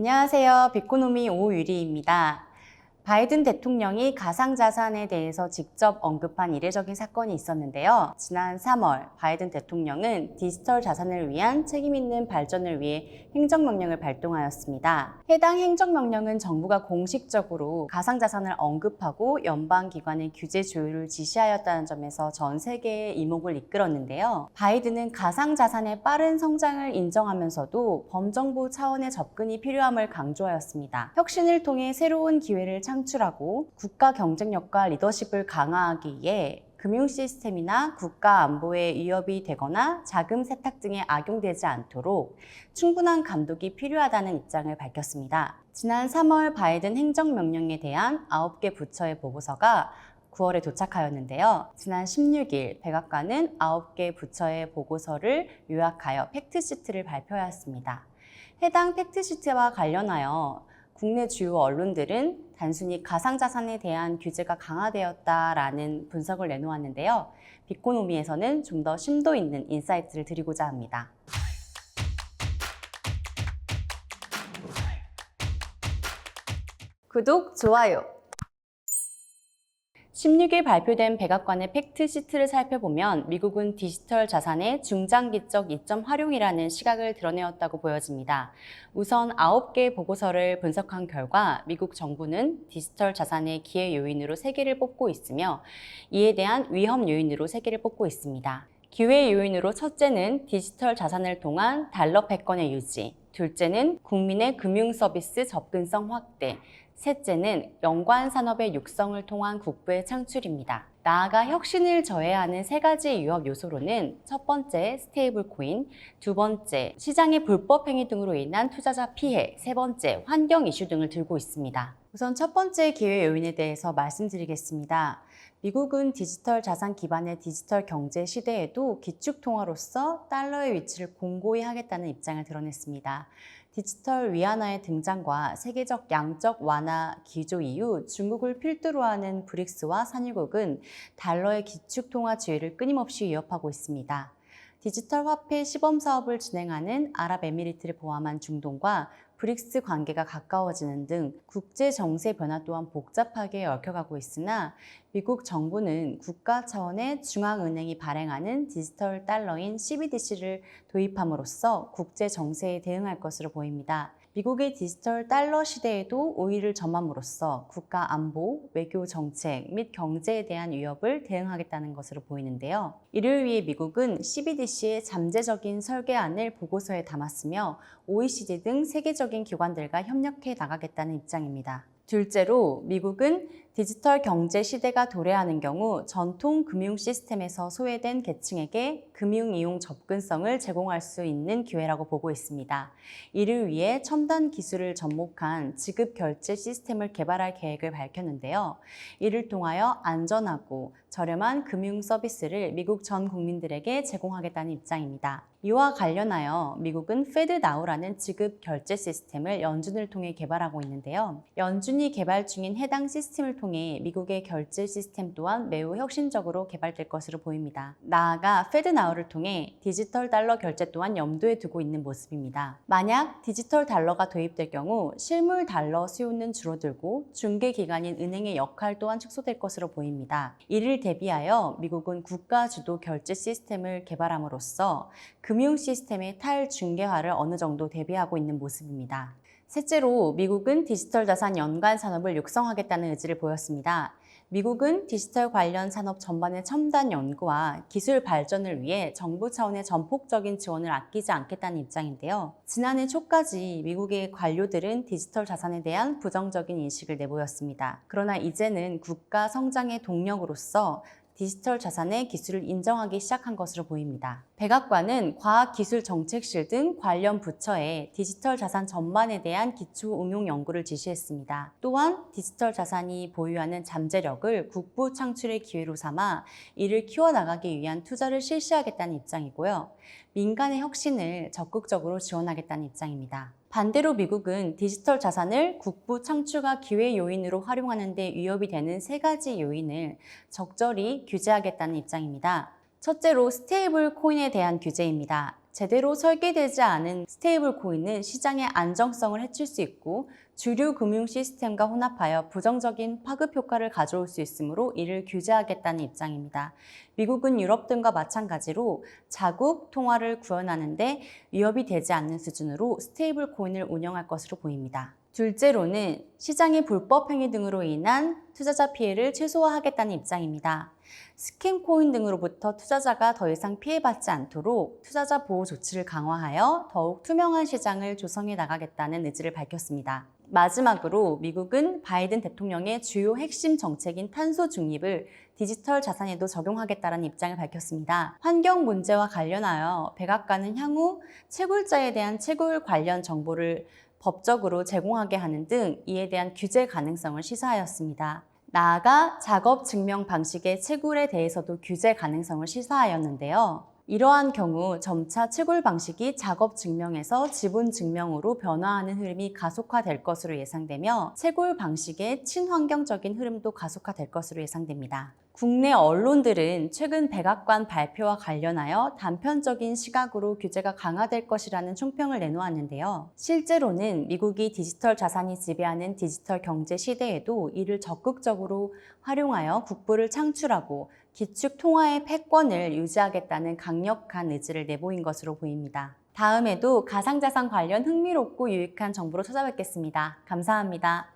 안녕하세요. 비코노미 오유리입니다. 바이든 대통령이 가상자산에 대해서 직접 언급한 이례적인 사건이 있었는데요. 지난 3월 바이든 대통령은 디지털 자산을 위한 책임 있는 발전을 위해 행정명령을 발동하였습니다. 해당 행정명령은 정부가 공식적으로 가상자산을 언급하고 연방기관의 규제 조율을 지시하였다는 점에서 전 세계의 이목을 이끌었는데요. 바이든은 가상자산의 빠른 성장을 인정하면서도 범정부 차원의 접근이 필요함을 강조하였습니다. 혁신을 통해 새로운 기회를 창출하고 국가 경쟁력과 리더십을 강화하기 위해 금융 시스템이나 국가 안보에 위협이 되거나 자금 세탁 등에 악용되지 않도록 충분한 감독이 필요하다는 입장을 밝혔습니다. 지난 3월 바이든 행정명령에 대한 9개 부처의 보고서가 9월에 도착하였는데요. 지난 16일 백악관은 9개 부처의 보고서를 요약하여 팩트시트를 발표하였습니다. 해당 팩트시트와 관련하여 국내 주요 언론들은 단순히 가상자산에 대한 규제가 강화되었다라는 분석을 내놓았는데요. 비코노미에서는 좀 더 심도 있는 인사이트를 드리고자 합니다. 구독, 좋아요. 16일 발표된 백악관의 팩트 시트를 살펴보면 미국은 디지털 자산의 중장기적 이점 활용이라는 시각을 드러내었다고 보여집니다. 우선 9개 보고서를 분석한 결과 미국 정부는 디지털 자산의 기회 요인으로 3개를 뽑고 있으며 이에 대한 위험 요인으로 3개를 뽑고 있습니다. 기회 요인으로 첫째는 디지털 자산을 통한 달러 패권의 유지, 둘째는 국민의 금융 서비스 접근성 확대, 셋째는 연관 산업의 육성을 통한 국부의 창출입니다. 나아가 혁신을 저해하는 세 가지 유협 요소로는 첫 번째 스테이블 코인, 두 번째 시장의 불법 행위 등으로 인한 투자자 피해, 세 번째 환경 이슈 등을 들고 있습니다. 우선 첫 번째 기회 요인에 대해서 말씀드리겠습니다. 미국은 디지털 자산 기반의 디지털 경제 시대에도 기축 통화로서 달러의 위치를 공고히 하겠다는 입장을 드러냈습니다. 디지털 위안화의 등장과 세계적 양적 완화 기조 이후 중국을 필두로 하는 브릭스와 산유국은 달러의 기축 통화 지위를 끊임없이 위협하고 있습니다. 디지털 화폐 시범 사업을 진행하는 아랍에미리트를 포함한 중동과 브릭스 관계가 가까워지는 등 국제 정세 변화 또한 복잡하게 얽혀가고 있으나 미국 정부는 국가 차원의 중앙은행이 발행하는 디지털 달러인 CBDC를 도입함으로써 국제 정세에 대응할 것으로 보입니다. 미국의 디지털 달러 시대에도 우위를 점함으로써 국가 안보, 외교 정책 및 경제에 대한 위협을 대응하겠다는 것으로 보이는데요. 이를 위해 미국은 CBDC의 잠재적인 설계안을 보고서에 담았으며 OECD 등 세계적인 기관들과 협력해 나가겠다는 입장입니다. 둘째로 미국은 디지털 경제 시대가 도래하는 경우 전통 금융 시스템에서 소외된 계층에게 금융 이용 접근성을 제공할 수 있는 기회라고 보고 있습니다. 이를 위해 첨단 기술을 접목한 지급 결제 시스템을 개발할 계획을 밝혔는데요. 이를 통하여 안전하고 저렴한 금융 서비스를 미국 전 국민들에게 제공하겠다는 입장입니다. 이와 관련하여 미국은 페드나우라는 지급 결제 시스템을 연준을 통해 개발하고 있는데요. 연준이 개발 중인 해당 시스템을 통해 미국의 결제 시스템 또한 매우 혁신적으로 개발될 것으로 보입니다. 나아가 페드나우를 통해 디지털 달러 결제 또한 염두에 두고 있는 모습입니다. 만약 디지털 달러가 도입될 경우 실물 달러 수요는 줄어들고 중개 기관인 은행의 역할 또한 축소될 것으로 보입니다. 이를 대비하여 미국은 국가 주도 결제 시스템을 개발함으로써 금융 시스템의 탈중개화를 어느 정도 대비하고 있는 모습입니다. 셋째로 미국은 디지털 자산 연관 산업을 육성하겠다는 의지를 보였습니다. 미국은 디지털 관련 산업 전반의 첨단 연구와 기술 발전을 위해 정부 차원의 전폭적인 지원을 아끼지 않겠다는 입장인데요. 지난해 초까지 미국의 관료들은 디지털 자산에 대한 부정적인 인식을 내보였습니다. 그러나 이제는 국가 성장의 동력으로서 디지털 자산의 기술을 인정하기 시작한 것으로 보입니다. 백악관은 과학기술정책실 등 관련 부처에 디지털 자산 전반에 대한 기초 응용 연구를 지시했습니다. 또한 디지털 자산이 보유하는 잠재력을 국부 창출의 기회로 삼아 이를 키워나가기 위한 투자를 실시하겠다는 입장이고요. 민간의 혁신을 적극적으로 지원하겠다는 입장입니다. 반대로 미국은 디지털 자산을 국부 창출과 기회 요인으로 활용하는 데 위협이 되는 세 가지 요인을 적절히 규제하겠다는 입장입니다. 첫째로 스테이블 코인에 대한 규제입니다. 제대로 설계되지 않은 스테이블 코인은 시장의 안정성을 해칠 수 있고 주류 금융 시스템과 혼합하여 부정적인 파급 효과를 가져올 수 있으므로 이를 규제하겠다는 입장입니다. 미국은 유럽 등과 마찬가지로 자국 통화를 구현하는데 위협이 되지 않는 수준으로 스테이블 코인을 운영할 것으로 보입니다. 둘째로는 시장의 불법 행위 등으로 인한 투자자 피해를 최소화하겠다는 입장입니다. 스캠 코인 등으로부터 투자자가 더 이상 피해받지 않도록 투자자 보호 조치를 강화하여 더욱 투명한 시장을 조성해 나가겠다는 의지를 밝혔습니다. 마지막으로 미국은 바이든 대통령의 주요 핵심 정책인 탄소 중립을 디지털 자산에도 적용하겠다는 입장을 밝혔습니다. 환경 문제와 관련하여 백악관은 향후 채굴자에 대한 채굴 관련 정보를 법적으로 제공하게 하는 등 이에 대한 규제 가능성을 시사하였습니다. 나아가 작업 증명 방식의 채굴에 대해서도 규제 가능성을 시사하였는데요. 이러한 경우 점차 채굴 방식이 작업 증명에서 지분 증명으로 변화하는 흐름이 가속화될 것으로 예상되며 채굴 방식의 친환경적인 흐름도 가속화될 것으로 예상됩니다. 국내 언론들은 최근 백악관 발표와 관련하여 단편적인 시각으로 규제가 강화될 것이라는 총평을 내놓았는데요. 실제로는 미국이 디지털 자산이 지배하는 디지털 경제 시대에도 이를 적극적으로 활용하여 국부를 창출하고 기축 통화의 패권을 유지하겠다는 강력한 의지를 내보인 것으로 보입니다. 다음에도 가상자산 관련 흥미롭고 유익한 정보로 찾아뵙겠습니다. 감사합니다.